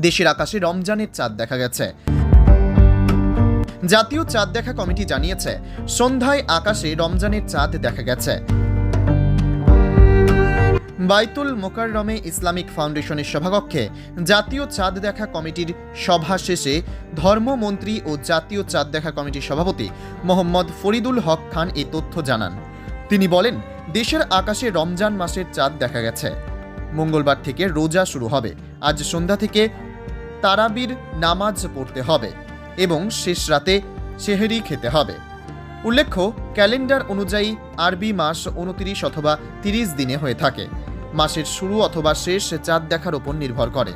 দেশের আকাশে রমজানের চাঁদ দেখা গেছে। জাতীয় চাঁদ দেখা কমিটি জানিয়েছে, সন্ধ্যায় আকাশে রমজানের চাঁদ দেখা গেছে। বাইতুল মোকাররমে ইসলামিক ফাউন্ডেশনের সভাকক্ষে জাতীয় চাঁদ দেখা কমিটির সভা শেষে ধর্মমন্ত্রী ও জাতীয় চাঁদ দেখা কমিটির সভাপতি মোহাম্মদ ফরিদুল হক খান এই তথ্য জানান। তিনি বলেন, দেশের আকাশে রমজান মাসের চাঁদ দেখা গেছে। মঙ্গলবার থেকে রোজা শুরু হবে। আজ সন্ধ্যা থেকে তারাবির নামাজ পড়তে হবে এবং শেষ রাতে সেহেরি খেতে হবে। উল্লেখ্য, ক্যালেন্ডার অনুযায়ী আরবি মাস উনতিরিশ অথবা তিরিশ দিনে হয়ে থাকে। মাসের শুরু অথবা শেষ চাঁদ দেখার উপর নির্ভর করে।